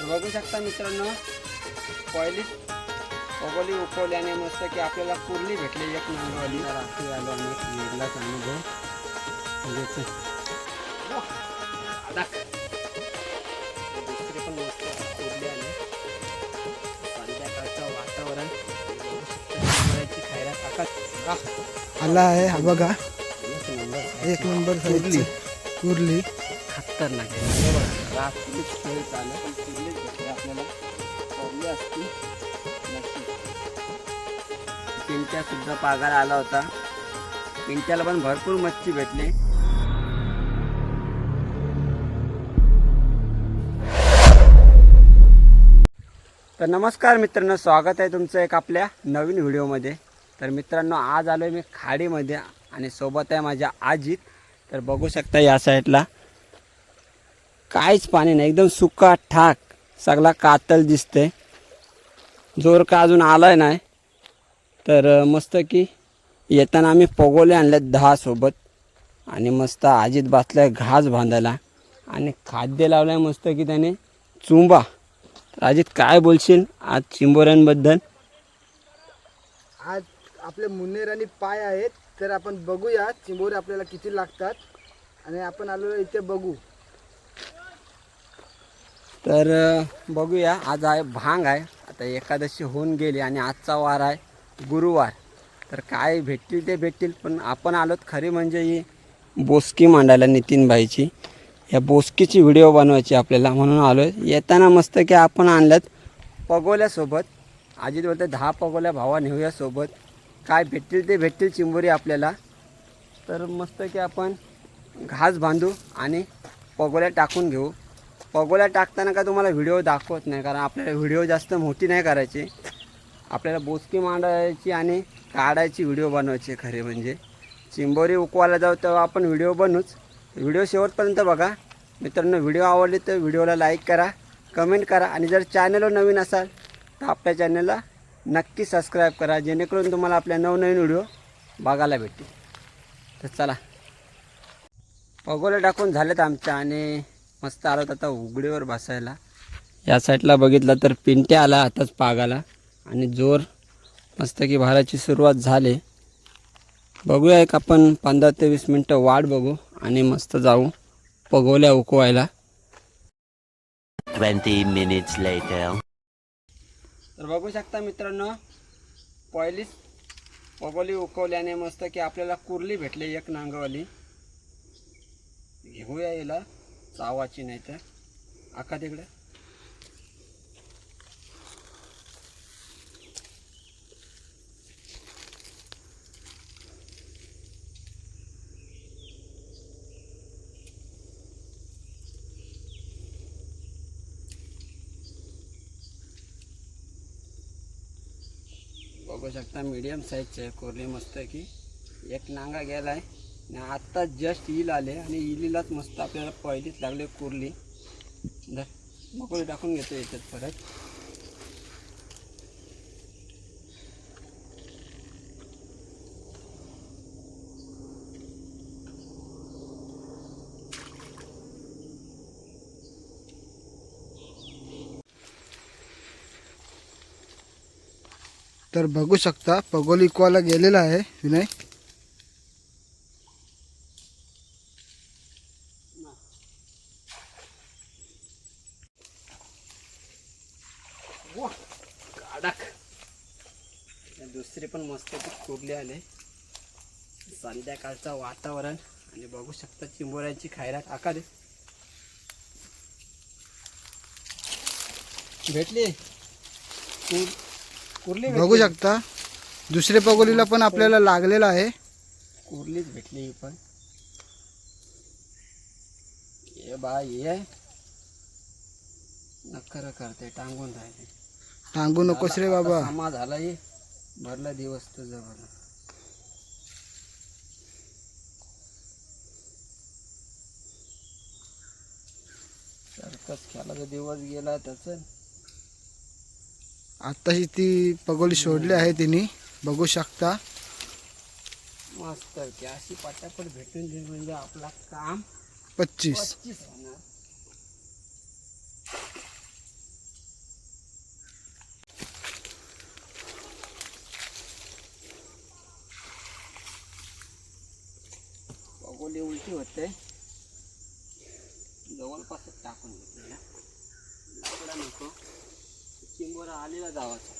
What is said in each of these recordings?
बघू शकता मित्रांनो पहिली पगोली उकवल्याने मस्त की आपल्याला कुर्ली भेटली एक नंबरवाली रात्री आलो आणि वेगळाच अनुभव म्हणजे दुसरी पण मस्त कुर्ली आली संध्याकाळचं वातावरण. खायला आला आहे हा बघा. एक नंबर एक नंबर साईजची कुर्ली. खतरनाक बघा, रात्रीच खेळ चालू नक्की. पिंट्या सुद्धा पागार आला होता. पिंट्याला पण भरपूर मच्छी भेटली. तर नमस्कार मित्रांनो स्वागत आहे तुमचं एक आपल्या नवीन व्हिडिओमध्ये. तर मित्रांनो आज आलो आहे मी खाडीमध्ये आणि सोबत आहे माझ्या आजीत तर बघू शकता या साईडला. काहीच पाणी नाही एकदम सुका ठाक सगळा कातल दिसतंय. जोर का अजून आलाय नाही. तर मस्त की येताना आम्ही पगोले आणल्यात दहा सोबत. आणि मस्त आजीत बसलाय घास बांधायला. आणि खाद्य लावलंय मस्त की त्याने चुंबा. तर अजित काय बोलशील आज चिंबोऱ्यांबद्दल? आज आपले मुन्नेर आणि पाय आहेत तर आपण बघूया चिंबोरे आपल्याला किती लागतात. आणि आपण आलो इथे बघू. तर बघूया. आज आहे भांग आहे. आता एकादशी होऊन गेली आणि आजचा वार आहे गुरुवार. तर काय भेटतील ते भेटतील पण आपण आलोत खरी म्हणजे ही बोसकी मांडायला नितीनबाईची या बोसकीची व्हिडिओ बनवायची आपल्याला म्हणून आलो आहे येताना मस्त की आपण आणल्यात पगोल्यासोबत. आजीत बोलते दहा पगोल्या भावा नेऊया सोबत. काय भेटतील ते भेटतील चिंबोरी आपल्याला. तर मस्त की आपण घास बांधू आणि पगोल्या टाकून घेऊ. पगोल्या टाकताना का तुम्हाला व्हिडिओ दाखवत नाही कारण आपल्याला व्हिडिओ जास्त मोठी नाही करायची. आपल्याला बोचकी मांडायची आणि काढायची व्हिडिओ बनवायची खरे म्हणजे. चिंबोरी उकवायला जाऊ तेव्हा आपण व्हिडिओ बनवूच व्हिडिओ शेवटपर्यंत बघा. मित्रांनो व्हिडिओ आवडले तर व्हिडिओला लाईक करा कमेंट करा आणि जर चॅनलवर नवीन असाल तर आपल्या चॅनलला नक्की सबस्क्राईब करा जेणेकरून तुम्हाला आपल्या नवनवीन व्हिडिओ बघायला भेटतील. तर चला. पगोले टाकून झालेत आमच्या आणि मस्त आलो आता उघडीवर बसायला. या साईडला बघितलं तर पिंट्या आला आताच पागाला. आणि जोर मस्त की भाराची सुरुवात झाली. बघूया एक आपण पंधरा ते वीस मिनटं वाट बघू आणि मस्त जाऊ पगोल्या उकवायला. 20 minutes later. तर बघू शकता मित्रांनो पहिलीच पगोली उकवल्याने मस्त की आपल्याला कुर्ली भेटली एक नांगवाली. घेऊया याला. चावाची नाही तर. आका तिकडे. बघू शकता मीडियम साईजचे कोरली मस्त आहे की एक नांगा गेला आहे आणि आत्ता जस्ट इल आले आणि इलीलाच मस्त आपल्याला पहिलीच लागले कुर्ली. धर बकोळी टाकून घेतो याच्यात परत. तर बघू शकता पगोली इकवायला गेलेला आहे विनय. दुसरी पण मस्त कुर्ली आले. संध्याकाळचं वातावरण आणि बघू शकता चिंबोऱ्यांची टाका दे भेटली? कुर- कुर्ली बघू. शकता. दुसऱ्या पगोलीला पण आपल्याला लागलेला आहे. कुर्लीच भेटली ही पण. ये बा ये. नकर करते टांगून राहिले. टांगू नकोस रे बाबा. झाला ये भरला दिवस तुझं भरला सर्कस खेळाचा दिवस गेला त्याच. आत्ताशी ती पगोली सोडली आहे तिने बघू शकता. मस्त की अशी पटापट भेटून दे म्हणजे आपला काम पच्चीस. पच्चीस होणार. गॅरंटी होते. जवळपासच टाकून घेतलेला लाकडा नको. चिंबोरा आलेला जावाचा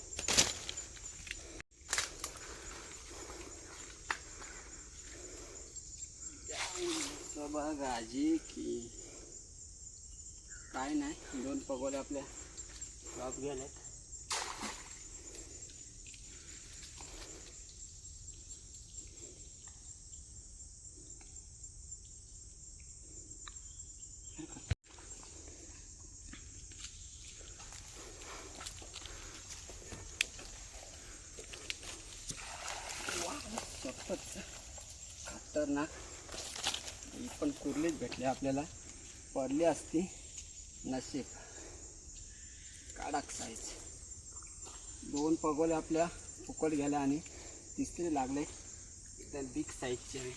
भाजी की काय नाही. दोन पगोले आपल्या टॉप गेलेत. सपच खतरनाक. ही पण कुर्लीच भेटले आपल्याला. पडली असती. नशीब. काडाक साईज. दोन पगोले आपल्या फुकट गेल्या आणि तिसरी लागले. एकदम बिग साईजचे आहे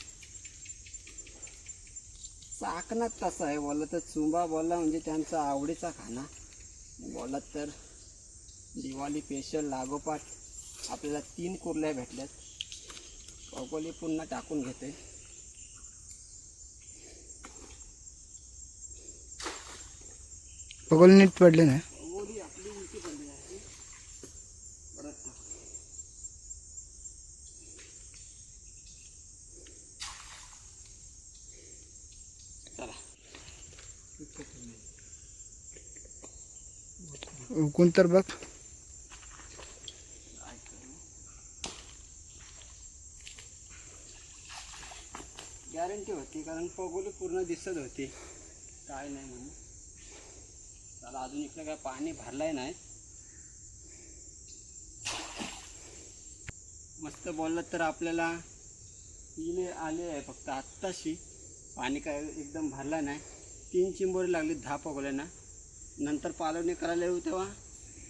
चाकणात तसं आहे. बोललं तर चुंबा बोलला म्हणजे त्यांचा आवडीचा खाना. बोललात तर दिवाळी स्पेशल लागोपाठ. आपल्याला तीन कुर्ल्या भेटल्यात. पगोली पुन्हा टाकून घेते. पगोल नीट पडले ना पगोली आपली उलटी पडली आहे परत टाक. चला. उकून तर बघ काय करू गॅरंटी पगोली पूर्ण दिसत होती. काय नाही म्हणून. चला अजून इकडे काय पाणी भरलंय नाही. मस्त बोललं तर आपल्याला इले आले आहे फक्त आत्ताशी. पाणी काय एकदम भरलं नाही. तीन चिंबोरी लागली दहा पगोल्यांना नंतर पालवणी करायला येऊ तेव्हा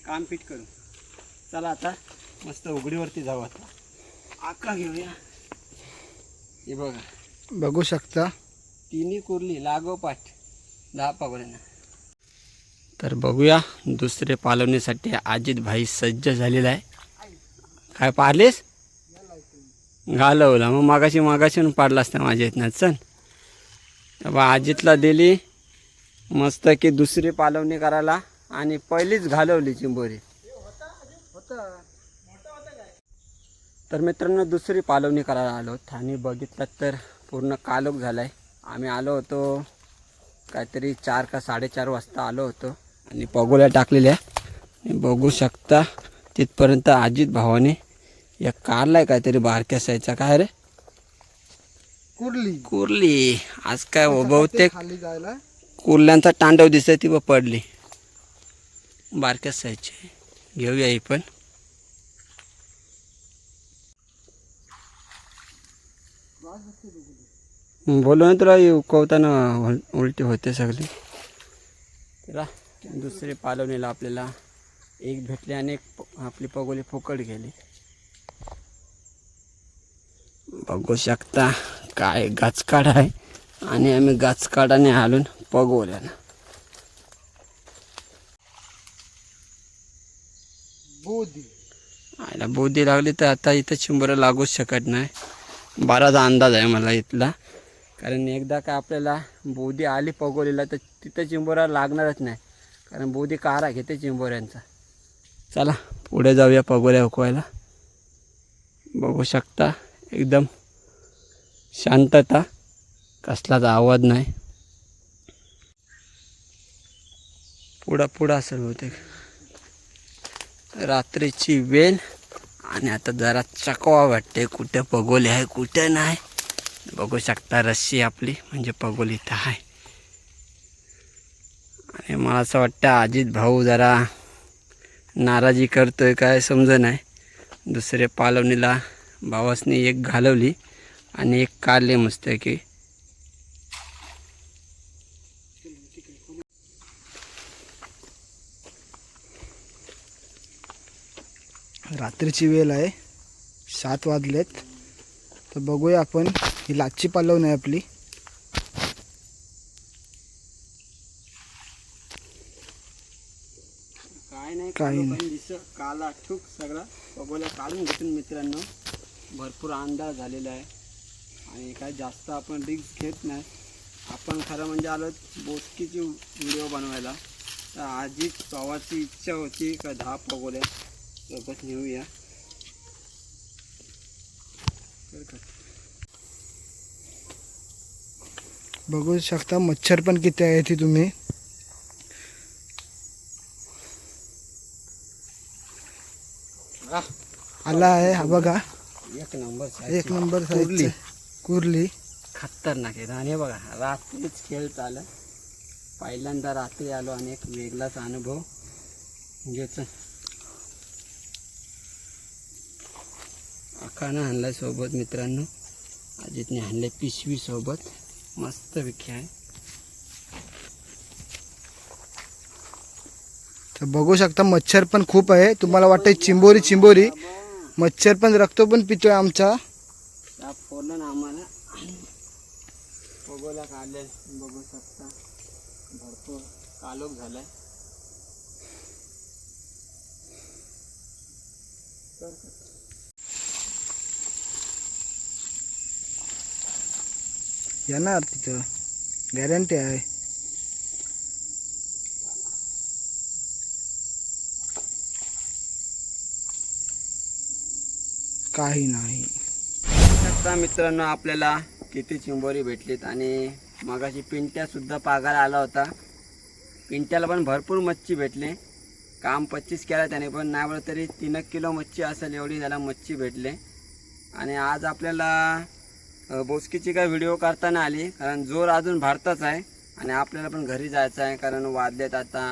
काम फिट करू. चला आता मस्त उघडीवरती जाऊ आता. आका घेऊया. हे बघा. बघू शकता. तिन्ही कुर्ली लागोपाठ दहा पगोल्यांना तर बघूया दुसरे पालवणीसाठी अजित भाई सज्ज झालेला आहे. काय पारलीस घालवला. मग मागाशी मागाशी पाडला असता माझ्या इथनं. चल. तेव्हा अजितला दिली. मस्त की दुसरी पालवणी करायला. आणि पहिलीच घालवली चिंबोरी. तर मित्रांनो दुसरी पालवणी करायला आलो. आणि बघितलं तर पूर्ण कालोख झाला आहे आम्ही आलो होतो काहीतरी चार का साडेचार वाजता आलो होतो. आणि पगोल्या टाकलेल्या बघू शकता तिथपर्यंत अजित भावाने एक कारला आहे काहीतरी बारक्या साईजचा काय रे? कुर्ली. कुर्ली. आज काय बहुतेक कुर्ल्यांचा तांडव दिसतोय ती व पडली. बारक्या साईजची घेऊया ही पण. बोलू ना तुला उकवताना उल- उलटी होते सगळी. तिला दुसरी पालवणीला आपल्याला एक भेटली आणि एक प- आपली पगोली फुकट गेली. बघू शकता काय गाचकाड आहे. आणि आम्ही गाचकाडाने हालून पगवल्यानं बोधी. आयला बुद्धी लागली तर आता इथं चिंबरं लागूच शकत नाही. बाराचा अंदाज आहे मला इथला. कारण एकदा का आपल्याला बोधी आली पगोलीला तर तिथं चिंबोरा लागणारच नाही. कारण बोधी कारा घेते चिंबोऱ्यांचा. चला पुढे जाऊया पगोल्या उकवायला बघू शकता एकदम शांतता. कसलाच आवाज नाही. पुढं पुढं असेल बहुतेक. रात्रीची वेल आणि आता जरा चकवा वाटते कुठे पगोले आहे कुठे नाही. बघू शकता रस्सी आपली म्हणजे पगोली इथं आहे. आणि मला असं वाटतं अजित भाऊ जरा नाराजी करतोय काय समज नाही दुसरे पालवणीला भावासनी एक घालवली आणि एक काढले मस्त की रात्रीची वेळ आहे सात वाजलेत. तर बघूया आपण. ही लाची पालव नाही आपली. काय नाही काही नाही. दिस काला ठूक सगळा. पगोल्या काढून घेतून मित्रांनो. भरपूर अंदाज झालेला आहे. आणि काय जास्त आपण रिक्स घेत नाही. आपण खरं म्हणजे आलो बोटकीची व्हिडिओ बनवायला. तर आजीच पवारची इच्छा होती का दहा पगोल्या सोबत नेऊया. तर का बघू शकता मच्छर पण किती आहे ती तुम्ही. आला आहे हा बघा. एक नंबर एक नंबर कुर्ली. कुर्ली. खतरनाक आहे. आणि बघा रात्रीच खेळ चालला पहिल्यांदा रात्री आलो आणि एक वेगळाच अनुभव. घेच अखानं आणलाय सोबत मित्रांनो. अजितने आणले पिशवी सोबत. मस्त विखे आहे. तर बघू शकता मच्छर पण खूप आहे. तुम्हाला वाटतं चिंबोरी चिंबोरी. मच्छर पण रक्त पण पितोय आमचा. त्या फोडलं ना आम्हाला. पगोला काढले बघू शकता. भरपूर कालोख झालाय. येणार तिथं. गॅरंटी आहे. काही नाही. आता मित्रांनो आपल्याला किती चिंबोरी भेटलीत आणि मगाशी पिंट्यासुद्धा पागायला आला होता. पिंट्याला पण भरपूर मच्छी भेटली. काम पच्चीस केलं त्याने पण नाही बोलत तरी तीन एक किलो मच्छी असेल एवढी त्याला मच्छी भेटले. आणि आज आपल्याला बोसकीची काय व्हिडिओ करताना आली कारण जोर अजून भारताच आहे आणि आपल्याला पण घरी जायचं आहे कारण वाजलेत आता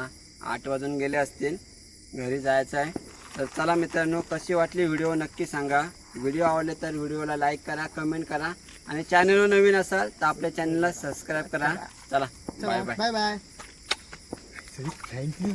आठ वाजून गेले असतील घरी जायचं आहे. तर चला मित्रांनो कशी वाटली व्हिडिओ नक्की सांगा. व्हिडिओ आवडले तर व्हिडिओला लाईक करा कमेंट करा आणि चॅनलवर नवीन असाल तर आपल्या चॅनलला सबस्क्राईब करा. चला bye bye bye bye thank you